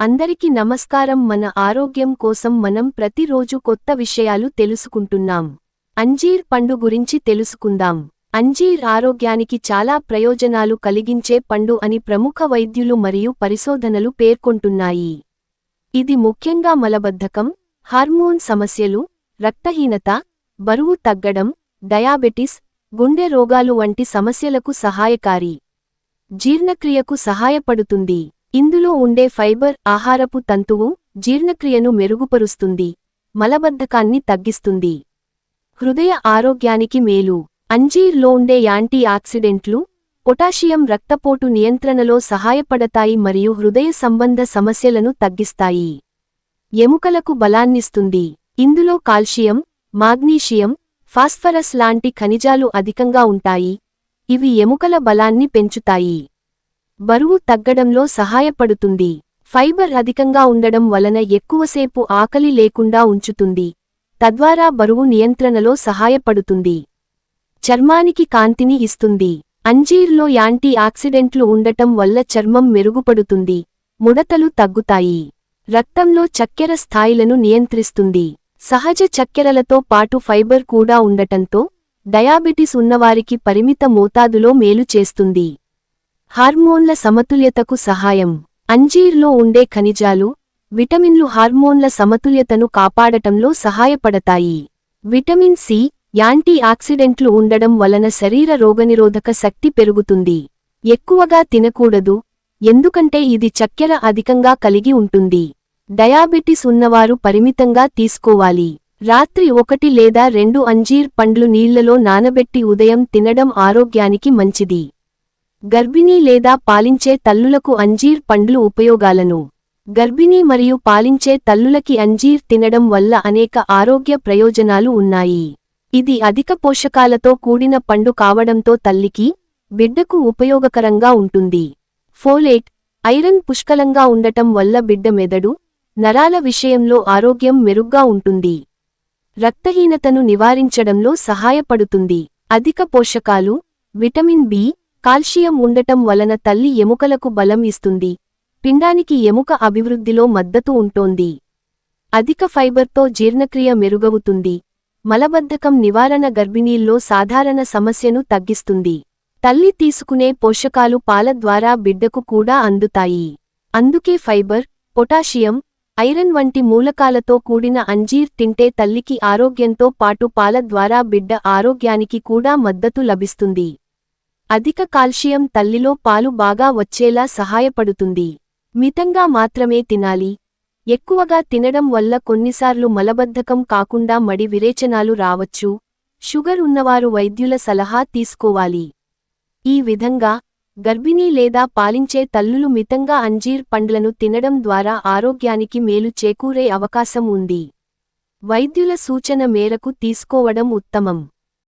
అందరికి నమస్కారం. మన ఆరోగ్యం కోసం మనం ప్రతిరోజు కొత్త విషయాలు తెలుసుకుంటున్నాం. అంజీర్ పండు గురించి తెలుసుకుందాం. అంజీర్ ఆరోగ్యానికి చాలా ప్రయోజనాలు కలిగించే పండు అని ప్రముఖ వైద్యులు మరియు పరిశోధనలు పేర్కొంటున్నాయి. ఇది ముఖ్యంగా మలబద్ధకం హార్మోన్ సమస్యలు రక్తహీనత బరువు తగ్గడం డయాబెటిస్ గుండె రోగాలు వంటి సమస్యలకు సహాయకారి జీర్ణక్రియకు సహాయపడుతుంది. ఇందులో ఉండే ఫైబర్ ఆహారపు తంతువు జీర్ణక్రియను మెరుగుపరుస్తుంది మలబద్ధకాన్ని తగ్గిస్తుంది. హృదయ ఆరోగ్యానికి మేలు. అంజీర్లో ఉండే యాంటీ ఆక్సిడెంట్లు పొటాషియం రక్తపోటు నియంత్రణలో సహాయపడతాయి మరియు హృదయ సంబంధ సమస్యలను తగ్గిస్తాయి. ఎముకలకు బలాన్నిస్తుంది. ఇందులో కాల్షియం మాగ్నీషియం ఫాస్ఫరస్ లాంటి ఖనిజాలు అధికంగా ఉంటాయి. ఇవి ఎముకల బలాన్ని పెంచుతాయి. బరువు తగ్గడంలో సహాయపడుతుంది. ఫైబర్ అధికంగా ఉండడం వలన ఎక్కువసేపు ఆకలి లేకుండా ఉంచుతుంది. తద్వారా బరువు నియంత్రణలో సహాయపడుతుంది. చర్మానికి కాంతిని ఇస్తుంది. అంజీర్లో యాంటీ ఆక్సిడెంట్లు ఉండటం వల్ల చర్మం మెరుగుపడుతుంది. ముడతలు తగ్గుతాయి. రక్తంలో చక్కెర స్థాయిలను నియంత్రిస్తుంది. సహజ చక్కెరలతో పాటు ఫైబర్ కూడా ఉండటంతో డయాబెటిస్ ఉన్నవారికి పరిమిత మోతాదులో మేలు చేస్తుంది. హార్మోన్ల సమతుల్యతకు సహాయం. అంజీర్లో ఉండే ఖనిజాలు విటమిన్లు హార్మోన్ల సమతుల్యతను కాపాడటంలో సహాయపడతాయి. విటమిన్ సి యాంటీ ఆక్సిడెంట్లు ఉండడం వలన శరీర రోగనిరోధక శక్తి పెరుగుతుంది. ఎక్కువగా తినకూడదు ఎందుకంటే ఇది చక్కెర అధికంగా కలిగి ఉంటుంది. డయాబెటిస్ ఉన్నవారు పరిమితంగా తీసుకోవాలి. రాత్రి ఒకటి లేదా రెండు అంజీర్ పండ్లు నీళ్ళలో నానబెట్టి ఉదయం తినడం ఆరోగ్యానికి మంచిది. గర్భిణీ లేదా పాలించే తల్లులకు అంజీర్ పండ్లు ఉపయోగాలను. గర్భిణీ మరియు పాలించే తల్లులకి అంజీర్ తినడం వల్ల అనేక ఆరోగ్య ప్రయోజనాలు ఉన్నాయి. ఇది అధిక పోషకాలతో కూడిన పండు కావడంతో తల్లికి బిడ్డకు ఉపయోగకరంగా ఉంటుంది. ఫోలేట్ ఐరన్ పుష్కలంగా ఉండటం వల్ల బిడ్డ మెదడు నరాల విషయంలో ఆరోగ్యం మెరుగ్గా ఉంటుంది. రక్తహీనతను నివారించడంలో సహాయపడుతుంది. అధిక పోషకాలు విటమిన్ బి కాల్షియం ఉండటం వలన తల్లి ఎముకలకు బలం ఇస్తుంది. పిండానికి ఎముక అభివృద్ధిలో మద్దతు ఉంటోంది. అధిక ఫైబర్తో జీర్ణక్రియ మెరుగవుతుంది. మలబద్ధకం నివారణ గర్భిణీల్లో సాధారణ సమస్యను తగ్గిస్తుంది. తల్లి తీసుకునే పోషకాలు పాల ద్వారా బిడ్డకు కూడా అందుతాయి. అందుకే ఫైబర్ పొటాషియం ఐరన్ వంటి మూలకాలతో కూడిన అంజీర్ తింటే తల్లికి ఆరోగ్యంతో పాటు పాల ద్వారా బిడ్డ ఆరోగ్యానికి కూడా మద్దతు లభిస్తుంది. అధిక కాల్షియం తల్లిలో పాలు బాగా వచ్చేలా సహాయపడుతుంది. మితంగా మాత్రమే తినాలి. ఎక్కువగా తినడం వల్ల కొన్నిసార్లు మలబద్ధకం కాకుండా మడి విరేచనాలు రావచ్చు. షుగర్ ఉన్నవారు వైద్యుల సలహా తీసుకోవాలి. ఈ విధంగా గర్భిణీ లేదా పాలించే తల్లులు మితంగా అంజీర్ పండ్లను తినడం ద్వారా ఆరోగ్యానికి మేలు చేకూరే అవకాశం ఉంది. వైద్యుల సూచన మేరకు తీసుకోవడం ఉత్తమం.